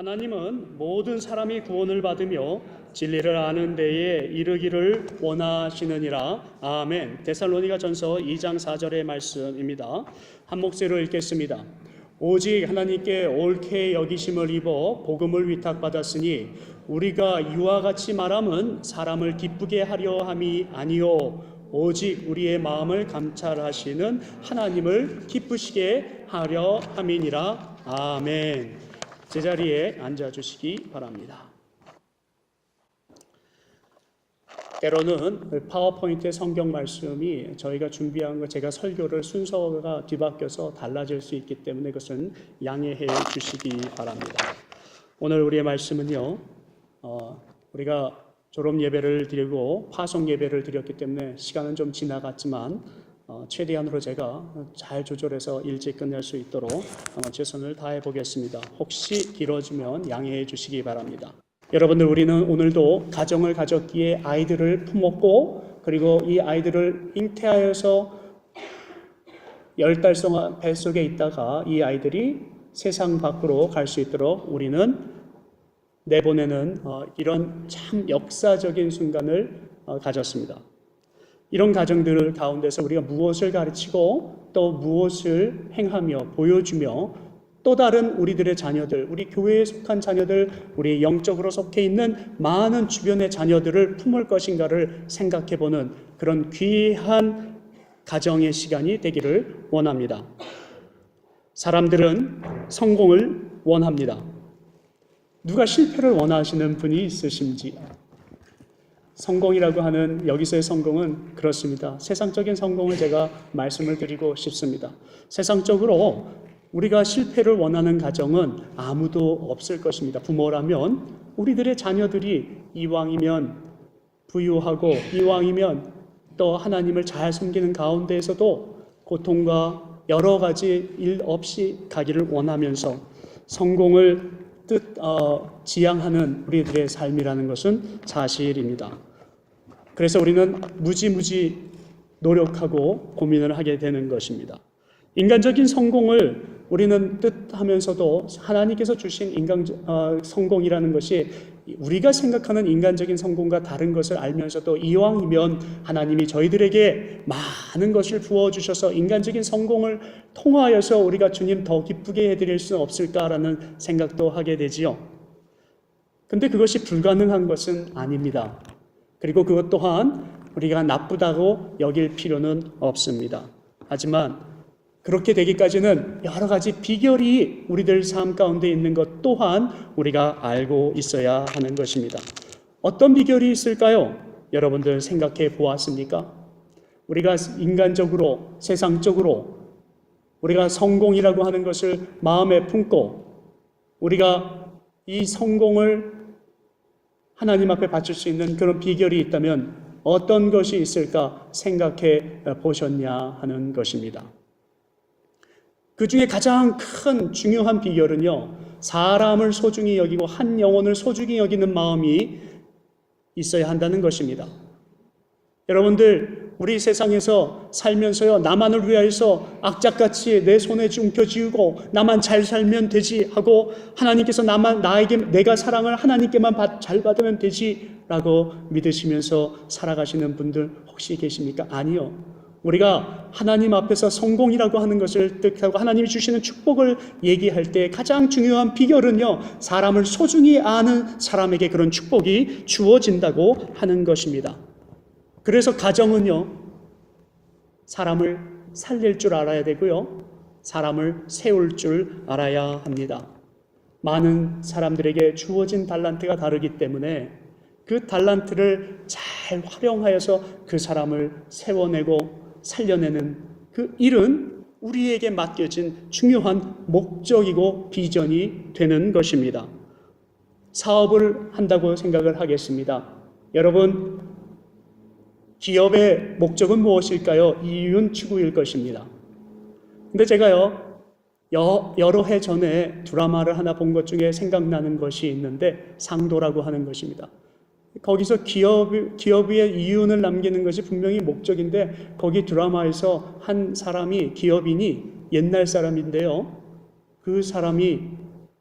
하나님은 모든 사람이 구원을 받으며 진리를 아는 데에 이르기를 원하시느니라. 아멘. 데살로니가 전서 2장 4절의 말씀입니다. 한 목소리로 읽겠습니다. 오직 하나님께 옳게 여기심을 입어 복음을 위탁받았으니 우리가 이와 같이 말함은 사람을 기쁘게 하려 함이 아니요 오직 우리의 마음을 감찰하시는 하나님을 기쁘시게 하려 함이니라. 아멘. 제자리에 앉아 주시기 바랍니다. 때로는 파워포인트의 성경 말씀이 저희가 준비한 거 제가 설교를 순서가 뒤바뀌어서 달라질 수 있기 때문에 그것은 양해해 주시기 바랍니다. 오늘 우리의 말씀은요, 어, 우리가 졸업 예배를 드리고 파송 예배를 드렸기 때문에 시간은 좀 지나갔지만 어, 최대한으로 제가 잘 조절해서 일찍 끝낼 수 있도록 어, 최선을 다해 보겠습니다. 혹시 길어지면 양해해 주시기 바랍니다. 여러분들 우리는 오늘도 가정을 가졌기에 아이들을 품었고 그리고 이 아이들을 잉태하여서 열달 동안 뱃속에 있다가 이 아이들이 세상 밖으로 갈 수 있도록 우리는 내보내는 어, 이런 참 역사적인 순간을 어, 가졌습니다. 이런 가정들 가운데서 우리가 무엇을 가르치고 또 무엇을 행하며 보여주며 또 다른 우리들의 자녀들, 우리 교회에 속한 자녀들, 우리 영적으로 속해 있는 많은 주변의 자녀들을 품을 것인가를 생각해 보는 그런 귀한 가정의 시간이 되기를 원합니다. 사람들은 성공을 원합니다. 누가 실패를 원하시는 분이 있으신지 성공이라고 하는 여기서의 성공은 그렇습니다. 세상적인 성공을 제가 말씀을 드리고 싶습니다. 세상적으로 우리가 실패를 원하는 가정은 아무도 없을 것입니다. 부모라면 우리들의 자녀들이 이왕이면 부유하고 이왕이면 또 하나님을 잘 섬기는 가운데에서도 고통과 여러 가지 일 없이 가기를 원하면서 성공을 뜻 어, 지향하는 우리들의 삶이라는 것은 사실입니다. 그래서 우리는 무지무지 노력하고 고민을 하게 되는 것입니다. 인간적인 성공을 우리는 뜻하면서도 하나님께서 주신 인간 어, 성공이라는 것이 우리가 생각하는 인간적인 성공과 다른 것을 알면서도 이왕이면 하나님이 저희들에게 많은 것을 부어 주셔서 인간적인 성공을 통하여서 우리가 주님 더 기쁘게 해드릴 수 없을까라는 생각도 하게 되지요. 근데 그것이 불가능한 것은 아닙니다. 그리고 그것 또한 우리가 나쁘다고 여길 필요는 없습니다. 하지만 그렇게 되기까지는 여러 가지 비결이 우리들 삶 가운데 있는 것 또한 우리가 알고 있어야 하는 것입니다. 어떤 비결이 있을까요? 여러분들 생각해 보았습니까? 우리가 인간적으로, 세상적으로 우리가 성공이라고 하는 것을 마음에 품고 우리가 이 성공을 하나님 앞에 바칠 수 있는 그런 비결이 있다면 어떤 것이 있을까 생각해 보셨냐 하는 것입니다. 그 중에 가장 큰 중요한 비결은요, 사람을 소중히 여기고 한 영혼을 소중히 여기는 마음이 있어야 한다는 것입니다. 여러분들, 우리 세상에서 살면서요, 나만을 위하여서 악착같이 내 손에 움켜쥐고 나만 잘 살면 되지 하고 하나님께서 나만, 나에게 내가 사랑을 하나님께만 받, 잘 받으면 되지 라고 믿으시면서 살아가시는 분들 혹시 계십니까? 아니요. 우리가 하나님 앞에서 성공이라고 하는 것을 뜻하고 하나님이 주시는 축복을 얘기할 때 가장 중요한 비결은요, 사람을 소중히 아는 사람에게 그런 축복이 주어진다고 하는 것입니다. 그래서 가정은요, 사람을 살릴 줄 알아야 되고요, 사람을 세울 줄 알아야 합니다. 많은 사람들에게 주어진 달란트가 다르기 때문에 그 달란트를 잘 활용하여서 그 사람을 세워내고 살려내는 그 일은 우리에게 맡겨진 중요한 목적이고 비전이 되는 것입니다. 사업을 한다고 생각을 하겠습니다. 여러분, 기업의 목적은 무엇일까요? 이윤 추구일 것입니다. 근데 제가요, 여러 해 전에 드라마를 하나 본 것 중에 생각나는 것이 있는데 상도라고 하는 것입니다. 거기서 기업, 기업의 이윤을 남기는 것이 분명히 목적인데 거기 드라마에서 한 사람이 기업인이 옛날 사람인데요. 그 사람이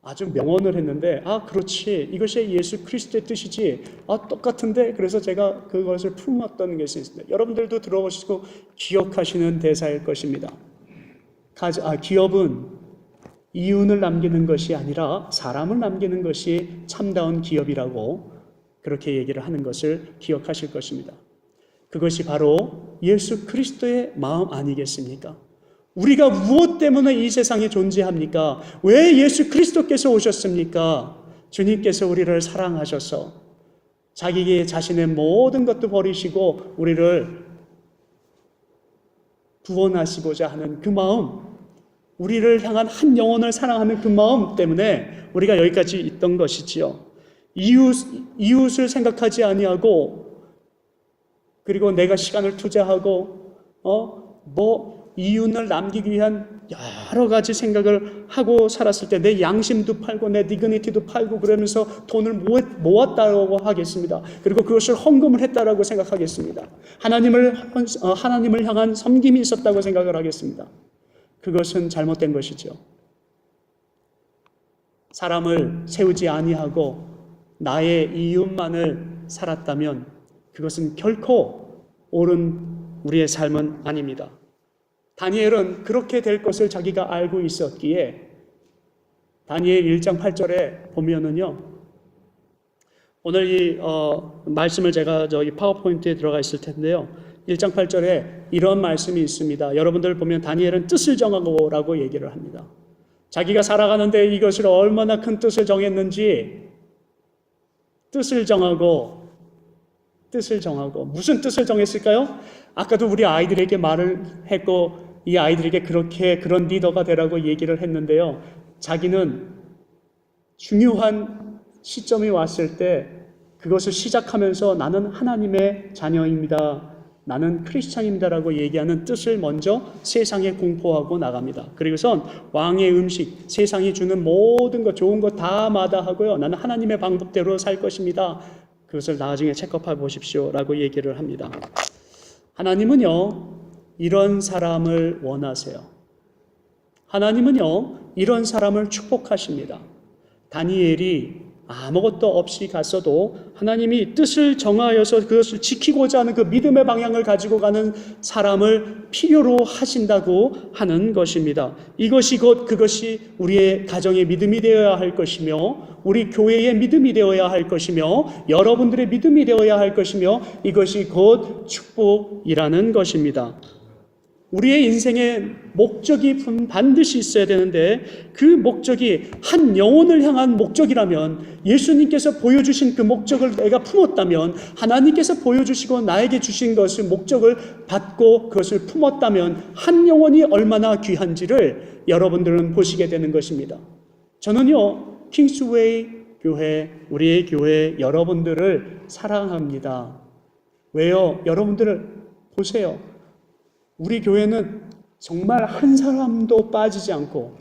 아주 명언을 했는데 아 그렇지 이것이 예수 그리스도의 뜻이지 아 똑같은데 그래서 제가 그것을 품었던 것이 있습니다. 여러분들도 들어보시고 기억하시는 대사일 것입니다. 가자- 아, 기업은 이윤을 남기는 것이 아니라 사람을 남기는 것이 참다운 기업이라고 그렇게 얘기를 하는 것을 기억하실 것입니다. 그것이 바로 예수 그리스도의 마음 아니겠습니까? 우리가 무엇 때문에 이 세상에 존재합니까? 왜 예수 그리스도께서 오셨습니까? 주님께서 우리를 사랑하셔서 자기 자신의 모든 것도 버리시고 우리를 구원하시고자 하는 그 마음, 우리를 향한 한 영혼을 사랑하는 그 마음 때문에 우리가 여기까지 있던 것이지요. 이웃, 이웃을 생각하지 아니하고 그리고 내가 시간을 투자하고 어, 뭐 이윤을 남기기 위한 여러 가지 생각을 하고 살았을 때 내 양심도 팔고 내 디그니티도 팔고 그러면서 돈을 모았, 모았다고 하겠습니다. 그리고 그것을 헌금을 했다라고 생각하겠습니다. 하나님을 헌- 어, 하나님을 향한 섬김이 있었다고 생각을 하겠습니다. 그것은 잘못된 것이죠. 사람을 세우지 아니하고 나의 이윤만을 살았다면 그것은 결코 옳은 우리의 삶은 아닙니다. 다니엘은 그렇게 될 것을 자기가 알고 있었기에 다니엘 1장 8절에 보면은요. 오늘 이 어, 말씀을 제가 저기 파워포인트에 들어가 있을 텐데요. 1장 8절에 이런 말씀이 있습니다. 여러분들 보면 다니엘은 뜻을 정하고라고 얘기를 합니다. 자기가 살아가는데 이것을 얼마나 큰 뜻을 정했는지 뜻을 정하고 뜻을 정하고 무슨 뜻을 정했을까요? 아까도 우리 아이들에게 말을 했고 이 아이들에게 그렇게 그런 리더가 되라고 얘기를 했는데요. 자기는 중요한 시점이 왔을 때 그것을 시작하면서 나는 하나님의 자녀입니다. 나는 크리스찬입니다라고 얘기하는 뜻을 먼저 세상에 공포하고 나갑니다. 그리고선 왕의 음식, 세상이 주는 모든 것, 좋은 것 다 마다하고요. 나는 하나님의 방법대로 살 것입니다. 그것을 나중에 체크해 보십시오 라고 얘기를 합니다. 하나님은요, 이런 사람을 원하세요. 하나님은요, 이런 사람을 축복하십니다. 다니엘이 아무것도 없이 갔어도 하나님이 뜻을 정하여서 그것을 지키고자 하는 그 믿음의 방향을 가지고 가는 사람을 필요로 하신다고 하는 것입니다. 이것이 곧 그것이 우리의 가정의 믿음이 되어야 할 것이며 우리 교회의 믿음이 되어야 할 것이며 여러분들의 믿음이 되어야 할 것이며 이것이 곧 축복이라는 것입니다. 우리의 인생의 목적이 반드시 있어야 되는데 그 목적이 한 영혼을 향한 목적이라면 예수님께서 보여주신 그 목적을 내가 품었다면 하나님께서 보여주시고 나에게 주신 것을 목적을 받고 그것을 품었다면 한 영혼이 얼마나 귀한지를 여러분들은 보시게 되는 것입니다. 저는요 킹스웨이 교회 우리의 교회 여러분들을 사랑합니다. 왜요? 여러분들을 보세요. 우리 교회는 정말 한 사람도 빠지지 않고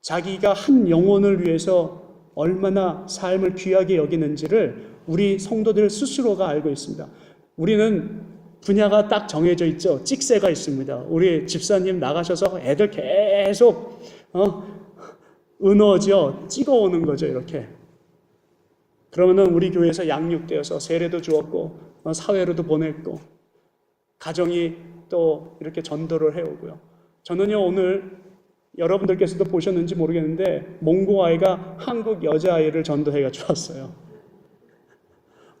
자기가 한 영혼을 위해서 얼마나 삶을 귀하게 여기는지를 우리 성도들 스스로가 알고 있습니다. 우리는 분야가 딱 정해져 있죠. 찍새가 있습니다. 우리 집사님 나가셔서 애들 계속 어, 은어죠. 찍어오는 거죠. 이렇게. 그러면은 우리 교회에서 양육되어서 세례도 주었고 어, 사회로도 보냈고 가정이 또 이렇게 전도를 해오고요. 저는요, 오늘 여러분들께서도 보셨는지 모르겠는데, 몽고 아이가 한국 여자아이를 전도해가 주었어요.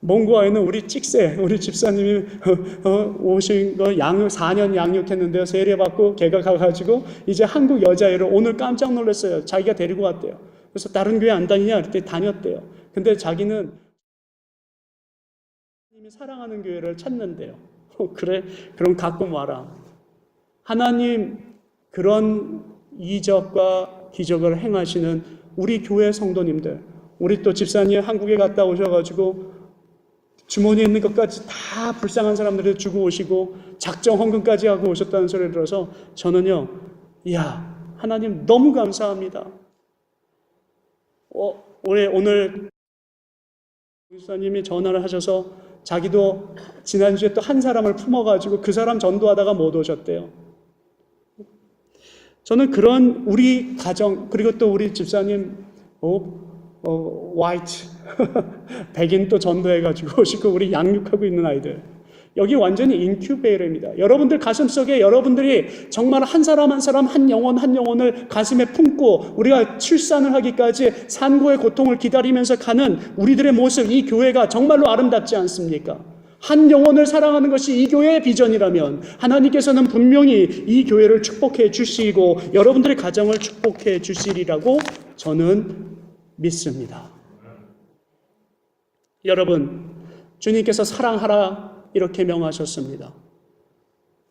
몽고 아이는 우리 찍새, 우리 집사님이 어, 어, 오신 거 양육, 4년 양육했는데요. 세례받고 걔가 가가지고 이제 한국 여자아이를 오늘 깜짝 놀랐어요. 자기가 데리고 왔대요. 그래서 다른 교회 안 다니냐? 그때 다녔대요. 근데 자기는 사랑하는 교회를 찾는데요. 어, 그래? 그럼 갖고 와라. 하나님 그런 이적과 기적을 행하시는 우리 교회 성도님들, 우리 또 집사님 한국에 갔다 오셔가지고 주머니에 있는 것까지 다 불쌍한 사람들을 주고 오시고 작정 헌금까지 하고 오셨다는 소리를 들어서 저는요, 이야, 하나님 너무 감사합니다. 어, 올해 오늘 목사님이 전화를 하셔서 자기도 지난주에 또 한 사람을 품어가지고 그 사람 전도하다가 못 오셨대요. 저는 그런 우리 가정 그리고 또 우리 집사님 어, 어 화이트 백인 또 전도해가지고 오시고 우리 양육하고 있는 아이들 여기 완전히 인큐베이터입니다. 여러분들 가슴 속에 여러분들이 정말 한 사람 한 사람 한 영혼 한 영혼을 가슴에 품고 우리가 출산을 하기까지 산고의 고통을 기다리면서 가는 우리들의 모습 이 교회가 정말로 아름답지 않습니까? 한 영혼을 사랑하는 것이 이 교회의 비전이라면 하나님께서는 분명히 이 교회를 축복해 주시고 여러분들의 가정을 축복해 주시리라고 저는 믿습니다. 여러분, 주님께서 사랑하라 이렇게 명하셨습니다.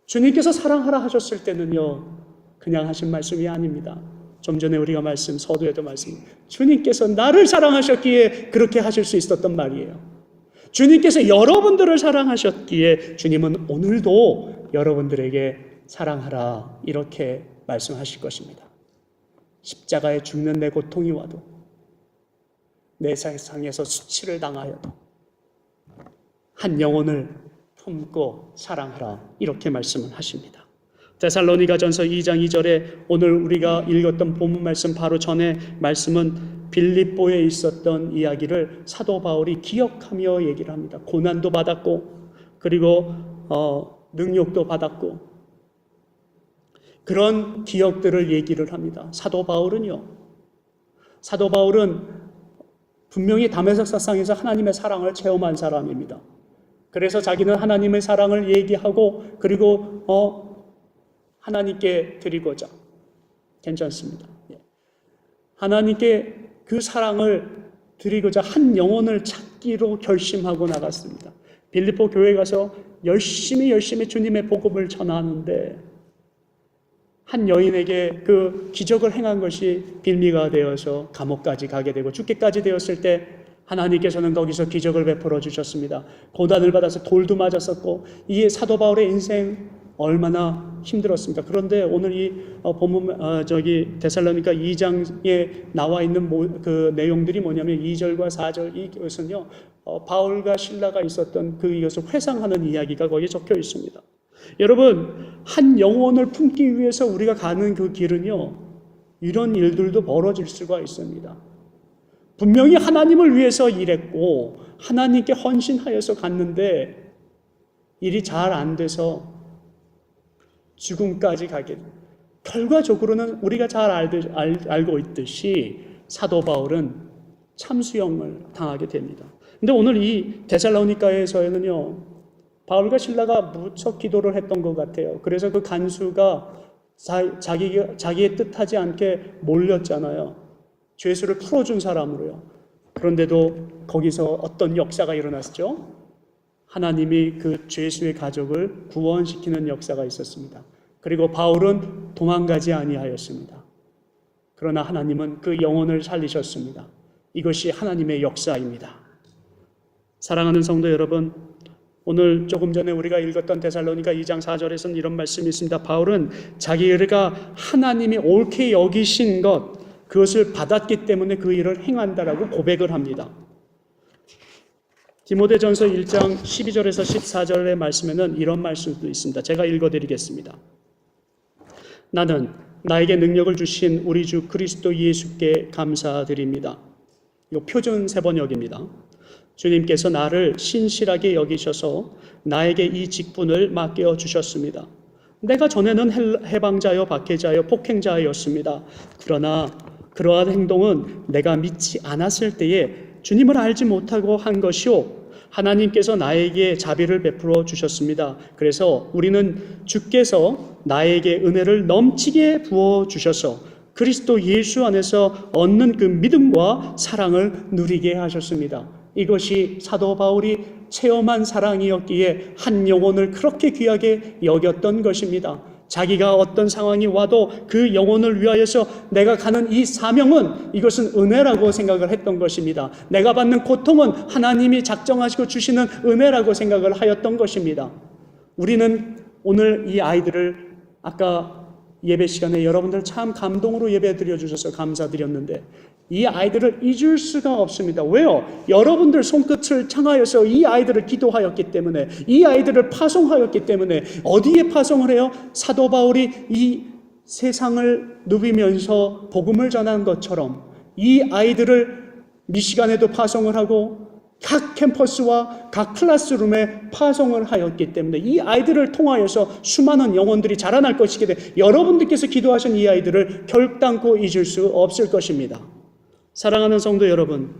주님께서 사랑하라 하셨을 때는요, 그냥 하신 말씀이 아닙니다. 좀 전에 우리가 말씀, 서두에도 말씀, 주님께서 나를 사랑하셨기에 그렇게 하실 수 있었던 말이에요. 주님께서 여러분들을 사랑하셨기에 주님은 오늘도 여러분들에게 사랑하라 이렇게 말씀하실 것입니다. 십자가에 죽는 내 고통이 와도 내 세상에서 수치를 당하여도 한 영혼을 품고 사랑하라 이렇게 말씀을 하십니다. 데살로니가전서 2장 2절에 오늘 우리가 읽었던 본문 말씀 바로 전에 말씀은 빌립보에 있었던 이야기를 사도 바울이 기억하며 얘기를 합니다. 고난도 받았고 그리고 어, 능력도 받았고 그런 기억들을 얘기를 합니다. 사도 바울은요. 사도 바울은 분명히 담에색 사상에서 하나님의 사랑을 체험한 사람입니다. 그래서 자기는 하나님의 사랑을 얘기하고 그리고 어 하나님께 드리고자 괜찮습니다. 예. 하나님께 그 사랑을 드리고자 한 영혼을 찾기로 결심하고 나갔습니다. 빌립보 교회 가서 열심히 열심히 주님의 복음을 전하는데 한 여인에게 그 기적을 행한 것이 빌미가 되어서 감옥까지 가게 되고 죽기까지 되었을 때 하나님께서는 거기서 기적을 베풀어 주셨습니다. 고단을 받아서 돌도 맞았었고 이 사도 바울의 인생 얼마나 힘들었습니까? 그런데 오늘 이 어, 본문 어, 저기 데살로니가 2장에 나와 있는 모, 그 내용들이 뭐냐면 2절과 4절 이것은요 어, 바울과 신라가 있었던 그 이것을 회상하는 이야기가 거기에 적혀 있습니다. 여러분 한 영혼을 품기 위해서 우리가 가는 그 길은요 이런 일들도 벌어질 수가 있습니다. 분명히 하나님을 위해서 일했고 하나님께 헌신하여서 갔는데 일이 잘 안 돼서 죽음까지 가게 결과적으로는 우리가 잘 알, 알고 있듯이 사도 바울은 참수형을 당하게 됩니다. 근데 오늘 이 데살로니카에서는요 바울과 신라가 무척 기도를 했던 것 같아요. 그래서 그 간수가 자, 자기, 자기의 뜻하지 않게 몰렸잖아요. 죄수를 풀어준 사람으로요. 그런데도 거기서 어떤 역사가 일어났죠? 하나님이 그 죄수의 가족을 구원시키는 역사가 있었습니다. 그리고 바울은 도망가지 아니하였습니다. 그러나 하나님은 그 영혼을 살리셨습니다. 이것이 하나님의 역사입니다. 사랑하는 성도 여러분, 오늘 조금 전에 우리가 읽었던 데살로니가 2장 4절에서는 이런 말씀이 있습니다. 바울은 자기가 하나님이 옳게 여기신 것 그것을 받았기 때문에 그 일을 행한다라고 고백을 합니다. 디모데전서 1장 12절에서 14절의 말씀에는 이런 말씀도 있습니다. 제가 읽어 드리겠습니다. 나는 나에게 능력을 주신 우리 주 그리스도 예수께 감사드립니다. 이거 표준 세번역입니다. 주님께서 나를 신실하게 여기셔서 나에게 이 직분을 맡겨 주셨습니다. 내가 전에는 해방자여 박해자여 폭행자였습니다. 그러나 그러한 행동은 내가 믿지 않았을 때에 주님을 알지 못하고 한 것이요. 하나님께서 나에게 자비를 베풀어 주셨습니다. 그래서 우리는 주께서 나에게 은혜를 넘치게 부어 주셔서 그리스도 예수 안에서 얻는 그 믿음과 사랑을 누리게 하셨습니다. 이것이 사도 바울이 체험한 사랑이었기에 한 영혼을 그렇게 귀하게 여겼던 것입니다. 자기가 어떤 상황이 와도 그 영혼을 위하여서 내가 가는 이 사명은 이것은 은혜라고 생각을 했던 것입니다. 내가 받는 고통은 하나님이 작정하시고 주시는 은혜라고 생각을 하였던 것입니다. 우리는 오늘 이 아이들을 아까 예배 시간에 여러분들 참 감동으로 예배 드려 주셔서 감사드렸는데 이 아이들을 잊을 수가 없습니다. 왜요? 여러분들 손끝을 창하여서 이 아이들을 기도하였기 때문에 이 아이들을 파송하였기 때문에 어디에 파송을 해요? 사도 바울이 이 세상을 누비면서 복음을 전하는 것처럼 이 아이들을 미시간에도 파송을 하고 각 캠퍼스와 각 클래스룸에 파송을 하였기 때문에 이 아이들을 통하여서 수많은 영혼들이 자라날 것이기 때문에 여러분들께서 기도하신 이 아이들을 결단코 잊을 수 없을 것입니다. 사랑하는 성도 여러분,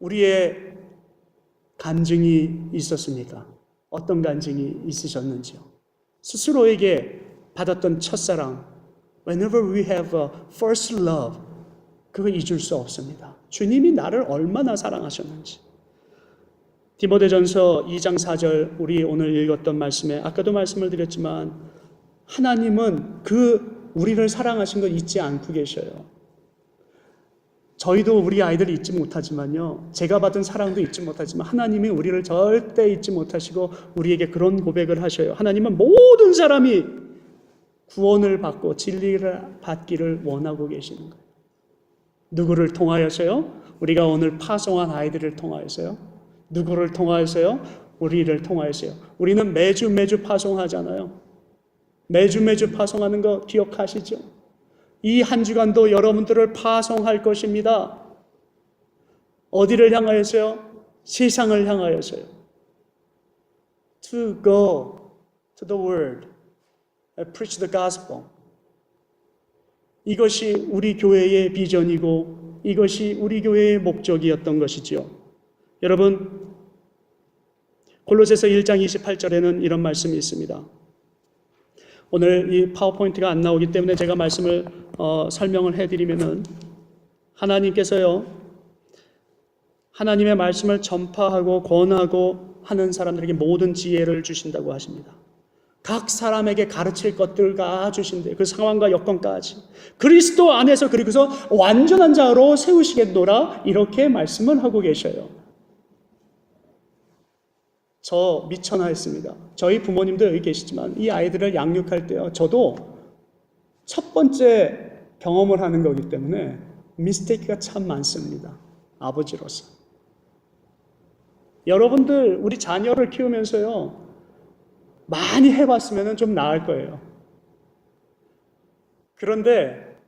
우리의 간증이 있었습니까? 어떤 간증이 있으셨는지요? 스스로에게 받았던 첫사랑, whenever we have a first love, 그거 잊을 수 없습니다. 주님이 나를 얼마나 사랑하셨는지. 디모데전서 2장 4절 우리 오늘 읽었던 말씀에 아까도 말씀을 드렸지만 하나님은 그 우리를 사랑하신 거 잊지 않고 계셔요. 저희도 우리 아이들 잊지 못하지만요. 제가 받은 사랑도 잊지 못하지만 하나님이 우리를 절대 잊지 못하시고 우리에게 그런 고백을 하셔요. 하나님은 모든 사람이 구원을 받고 진리를 받기를 원하고 계시는 거예요. 누구를 통하여서요? 우리가 오늘 파송한 아이들을 통하여서요? 누구를 통하여서요? 우리를 통하여서요. 우리는 매주 매주 파송하잖아요. 매주 매주 파송하는 거 기억하시죠? 이 한 주간도 여러분들을 파송할 것입니다. 어디를 향하여서요? 세상을 향하여서요. To go to the world preach the gospel. 이것이 우리 교회의 비전이고 이것이 우리 교회의 목적이었던 것이지요. 여러분 골로새서 1장 28절에는 이런 말씀이 있습니다. 오늘 이 파워포인트가 안 나오기 때문에 제가 말씀을 어, 설명을 해드리면은 하나님께서요 하나님의 말씀을 전파하고 권하고 하는 사람들에게 모든 지혜를 주신다고 하십니다. 각 사람에게 가르칠 것들과 주신대 그 상황과 여건까지 그리스도 안에서 그리고서 완전한 자로 세우시겠노라 이렇게 말씀을 하고 계셔요. 저 미천하였습니다. 저희 부모님도 여기 계시지만 이 아이들을 양육할 때요. 저도 첫 번째 경험을 하는 거기 때문에 미스테이크가 참 많습니다. 아버지로서. 여러분들 우리 자녀를 키우면서요. 많이 해봤으면 좀 나을 거예요. 그런데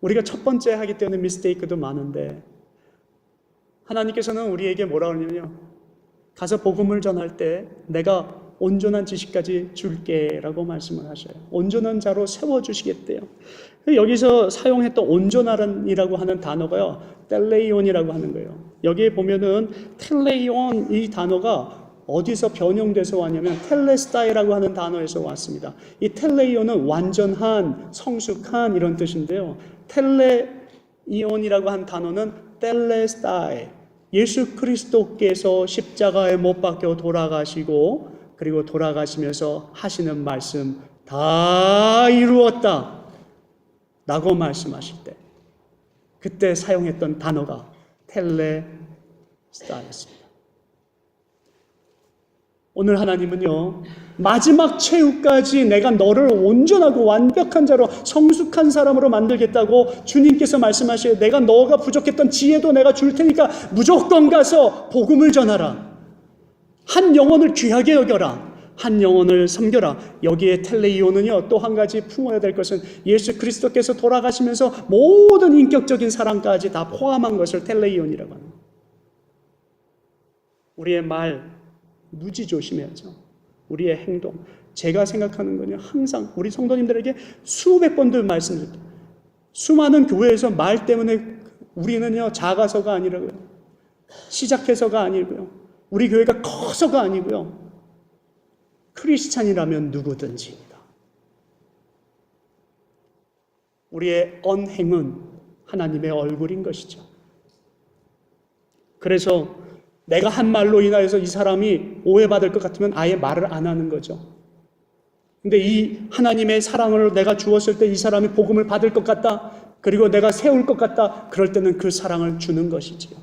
우리가 첫 번째 하기 때문에 미스테이크도 많은데 하나님께서는 우리에게 뭐라 그러냐면요. 가서 복음을 전할 때 내가 온전한 지식까지 줄게라고 말씀을 하셔요. 온전한 자로 세워 주시겠대요. 여기서 사용했던 온전한이라고 하는 단어가요. 텔레이온이라고 하는 거예요. 여기에 보면은 텔레이온 이 단어가 어디서 변형돼서 왔냐면 텔레스타이라고 하는 단어에서 왔습니다. 이 텔레이온은 완전한, 성숙한 이런 뜻인데요. 텔레이온이라고 한 단어는 텔레스타이. 예수 그리스도께서 십자가에 못 박혀 돌아가시고 그리고 돌아가시면서 하시는 말씀 다 이루었다. 라고 말씀하실 때 그때 사용했던 단어가 텔레스타였습니다. 오늘 하나님은요, 마지막 최후까지 내가 너를 온전하고 완벽한 자로 성숙한 사람으로 만들겠다고 주님께서 말씀하시요 내가 너가 부족했던 지혜도 내가 줄 테니까 무조건 가서 복음을 전하라. 한 영혼을 귀하게 여겨라. 한 영혼을 섬겨라. 여기에 텔레이오는요, 또 한 가지 품어야 될 것은 예수 그리스도께서 돌아가시면서 모든 인격적인 사랑까지 다 포함한 것을 텔레이온이라고 합니다. 우리의 말, 무지 조심해야죠. 우리의 행동. 제가 생각하는 거는 항상 우리 성도님들에게 수백 번도 말씀드렸죠. 수많은 교회에서 말 때문에 우리는요, 작아서가 아니라고요. 시작해서가 아니고요. 우리 교회가 커서가 아니고요. 크리스찬이라면 누구든지입니다. 우리의 언행은 하나님의 얼굴인 것이죠. 그래서 내가 한 말로 인하여서 이 사람이 오해받을 것 같으면 아예 말을 안 하는 거죠. 근데 이 하나님의 사랑을 내가 주었을 때 이 사람이 복음을 받을 것 같다. 그리고 내가 세울 것 같다. 그럴 때는 그 사랑을 주는 것이지요.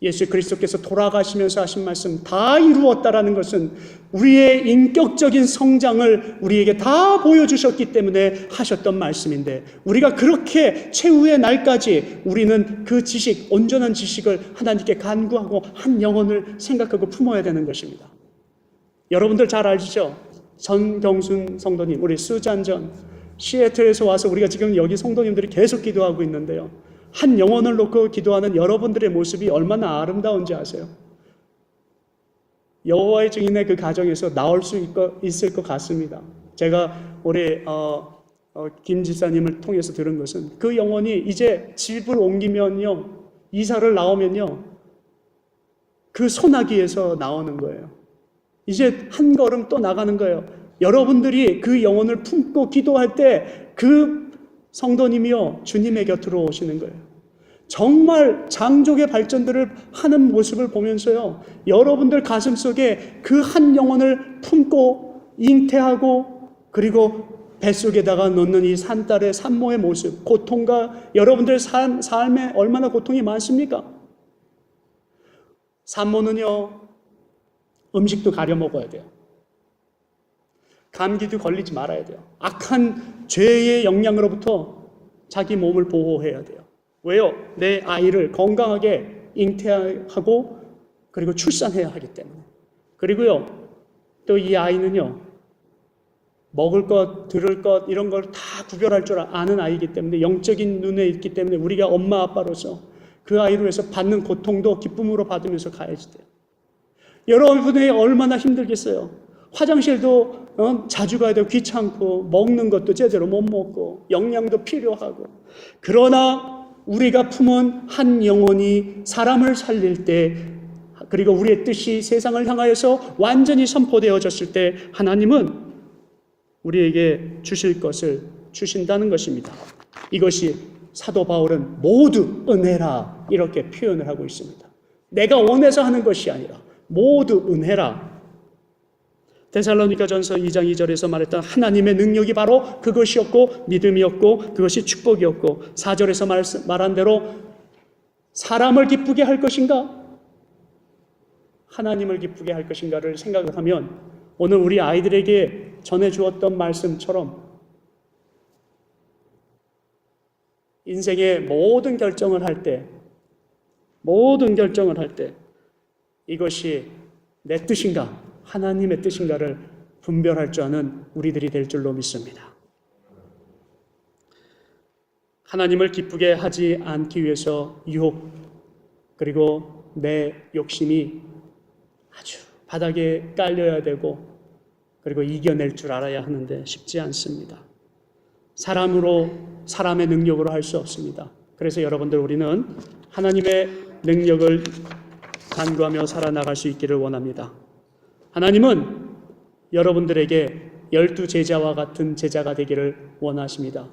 예수 그리스도께서 돌아가시면서 하신 말씀 다 이루었다라는 것은 우리의 인격적인 성장을 우리에게 다 보여주셨기 때문에 하셨던 말씀인데 우리가 그렇게 최후의 날까지 우리는 그 지식, 온전한 지식을 하나님께 간구하고 한 영혼을 생각하고 품어야 되는 것입니다. 여러분들 잘 아시죠? 전경순 성도님, 우리 수잔전 시애틀에서 와서 우리가 지금 여기 성도님들이 계속 기도하고 있는데요. 한 영혼을 놓고 기도하는 여러분들의 모습이 얼마나 아름다운지 아세요? 여호와의 증인의 그 가정에서 나올 수 있- 있을 것 같습니다. 제가 올해 어, 어, 김 지사님을 통해서 들은 것은 그 영혼이 이제 집을 옮기면요, 이사를 나오면요, 그 소나기에서 나오는 거예요. 이제 한 걸음 또 나가는 거예요. 여러분들이 그 영혼을 품고 기도할 때 그 성도님이요, 주님의 곁으로 오시는 거예요. 정말 장족의 발전들을 하는 모습을 보면서요, 여러분들 가슴 속에 그 한 영혼을 품고 잉태하고 그리고 뱃속에다가 놓는 이 산딸의 산모의 모습, 고통과 여러분들 삶, 삶에 얼마나 고통이 많습니까? 산모는요, 음식도 가려 먹어야 돼요. 감기도 걸리지 말아야 돼요. 악한 죄의 영향으로부터 자기 몸을 보호해야 돼요. 왜요? 내 아이를 건강하게 잉태하고 그리고 출산해야 하기 때문에. 그리고요, 또 이 아이는요, 먹을 것, 들을 것, 이런 걸 다 구별할 줄 아는 아이이기 때문에, 영적인 눈에 있기 때문에 우리가 엄마, 아빠로서 그 아이로 해서 받는 고통도 기쁨으로 받으면서 가야지 돼요. 여러분이 얼마나 힘들겠어요. 화장실도 어, 자주 가야 되고 귀찮고 먹는 것도 제대로 못 먹고 영양도 필요하고 그러나 우리가 품은 한 영혼이 사람을 살릴 때 그리고 우리의 뜻이 세상을 향하여서 완전히 선포되어졌을 때 하나님은 우리에게 주실 것을 주신다는 것입니다. 이것이 사도 바울은 모두 은혜라 이렇게 표현을 하고 있습니다. 내가 원해서 하는 것이 아니라 모두 은혜라. 데살로니가 전서 2장 2절에서 말했던 하나님의 능력이 바로 그것이었고 믿음이었고 그것이 축복이었고 4절에서 말한 대로 사람을 기쁘게 할 것인가? 하나님을 기쁘게 할 것인가를 생각을 하면 오늘 우리 아이들에게 전해 주었던 말씀처럼 인생의 모든 결정을 할 때, 모든 결정을 할 때, 이것이 내 뜻인가, 하나님의 뜻인가를 분별할 줄 아는 우리들이 될 줄로 믿습니다. 하나님을 기쁘게 하지 않기 위해서 유혹, 그리고 내 욕심이 아주 바닥에 깔려야 되고, 그리고 이겨낼 줄 알아야 하는데 쉽지 않습니다. 사람으로, 사람의 능력으로 할 수 없습니다. 그래서 여러분들 우리는 하나님의 능력을 간구하며 살아나갈 수 있기를 원합니다. 하나님은 여러분들에게 열두 제자와 같은 제자가 되기를 원하십니다.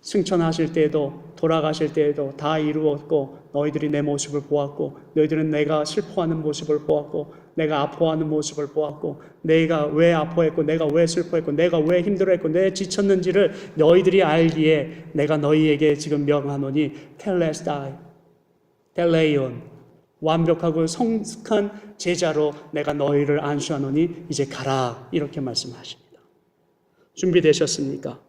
승천하실 때에도 돌아가실 때에도 다 이루었고 너희들이 내 모습을 보았고 너희들은 내가 슬퍼하는 모습을 보았고 내가 아파하는 모습을 보았고 내가 왜 아파했고 내가 왜 슬퍼했고 내가 왜 힘들어했고 내 지쳤는지를 너희들이 알기에 내가 너희에게 지금 명하노니 텔레스타이 텔레이온 완벽하고 성숙한 제자로 내가 너희를 안수하노니 이제 가라 이렇게 말씀하십니다. 준비되셨습니까?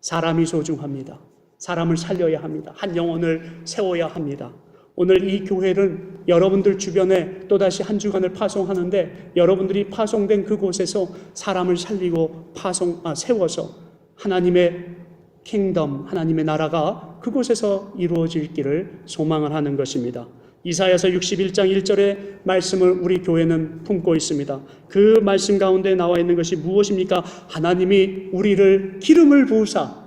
사람이 소중합니다. 사람을 살려야 합니다. 한 영혼을 세워야 합니다. 오늘 이 교회는 여러분들 주변에 또다시 한 주간을 파송하는데 여러분들이 파송된 그곳에서 사람을 살리고 파송, 아, 세워서 하나님의 킹덤, 하나님의 나라가 그곳에서 이루어질 길을 소망을 하는 것입니다. 이사야서 61장 1절의 말씀을 우리 교회는 품고 있습니다. 그 말씀 가운데 나와 있는 것이 무엇입니까? 하나님이 우리를 기름을 부으사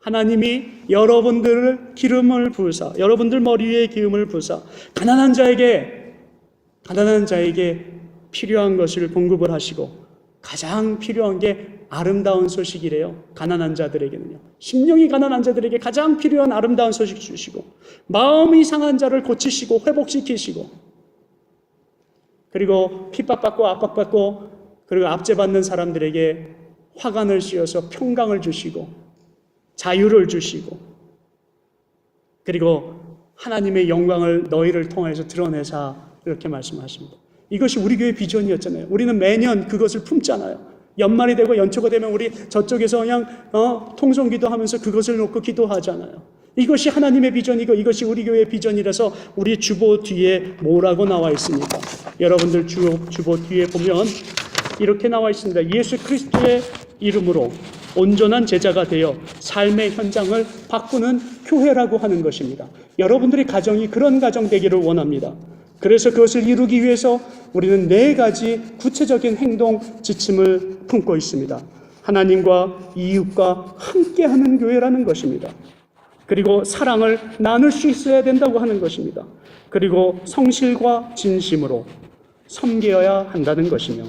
하나님이 여러분들을 기름을 부으사 여러분들 머리 위에 기름을 부으사 가난한 자에게 가난한 자에게 필요한 것을 공급을 하시고 가장 필요한 게 아름다운 소식이래요. 가난한 자들에게는요. 심령이 가난한 자들에게 가장 필요한 아름다운 소식 주시고 마음이 상한 자를 고치시고 회복시키시고 그리고 핍박받고 압박받고 그리고 압제받는 사람들에게 화관을 씌워서 평강을 주시고 자유를 주시고 그리고 하나님의 영광을 너희를 통해서 드러내사 이렇게 말씀하십니다. 이것이 우리 교회 비전이었잖아요. 우리는 매년 그것을 품잖아요. 연말이 되고 연초가 되면 우리 저쪽에서 그냥 어, 통성 기도 하면서 그것을 놓고 기도하잖아요. 이것이 하나님의 비전이고 이것이 우리 교회의 비전이라서 우리 주보 뒤에 뭐라고 나와 있습니까? 여러분들 주, 주보 뒤에 보면 이렇게 나와 있습니다. 예수 그리스도의 이름으로 온전한 제자가 되어 삶의 현장을 바꾸는 교회라고 하는 것입니다. 여러분들의 가정이 그런 가정 되기를 원합니다. 그래서 그것을 이루기 위해서 우리는 네 가지 구체적인 행동 지침을 품고 있습니다. 하나님과 이웃과 함께하는 교회라는 것입니다. 그리고 사랑을 나눌 수 있어야 된다고 하는 것입니다. 그리고 성실과 진심으로 섬겨야 한다는 것이며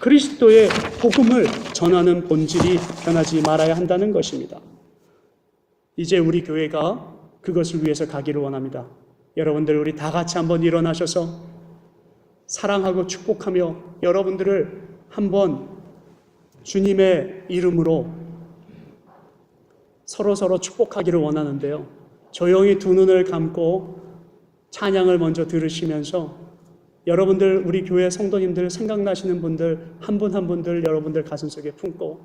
그리스도의 복음을 전하는 본질이 변하지 말아야 한다는 것입니다. 이제 우리 교회가 그것을 위해서 가기를 원합니다. 여러분들 우리 다 같이 한번 일어나셔서 사랑하고 축복하며 여러분들을 한번 주님의 이름으로 서로 서로 축복하기를 원하는데요. 조용히 두 눈을 감고 찬양을 먼저 들으시면서 여러분들 우리 교회 성도님들 생각나시는 분들 한 분한 분들 여러분들 가슴속에 품고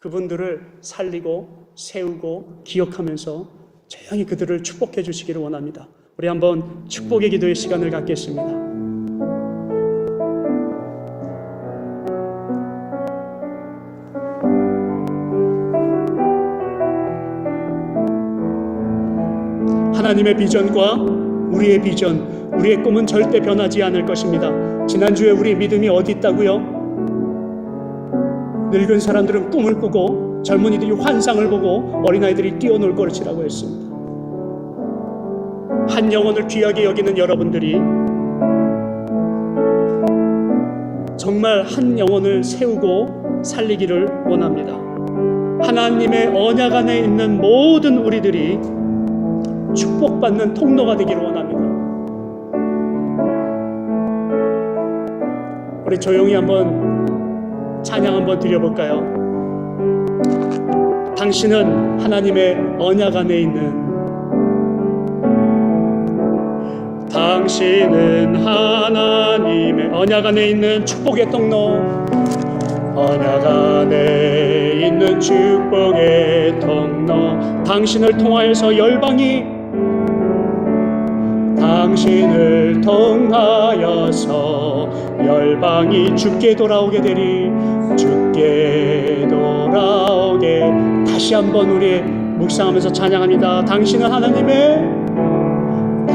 그분들을 살리고 세우고 기억하면서 조용히 그들을 축복해 주시기를 원합니다. 우리 한번 축복의 기도의 시간을 갖겠습니다. 하나님의 비전과 우리의 비전, 우리의 꿈은 절대 변하지 않을 것입니다. 지난주에 우리 믿음이 어디 있다고요? 늙은 사람들은 꿈을 꾸고 젊은이들이 환상을 보고 어린아이들이 뛰어놀 것이라고 했습니다. 한 영혼을 귀하게 여기는 여러분들이 정말 한 영혼을 세우고 살리기를 원합니다. 하나님의 언약 안에 있는 모든 우리들이 축복받는 통로가 되기를 원합니다. 우리 조용히 한번 찬양 한번 드려볼까요? 당신은 하나님의 언약 안에 있는 당신은 하나님의 언약 안에 있는 축복의 통로. 언약 안에 있는 축복의 통로. 당신을 통하여서 열방이 당신을 통하여서 열방이 주께 돌아오게 되리. 주께 돌아오게. 다시 한번 우리 묵상하면서 찬양합니다. 당신은 하나님의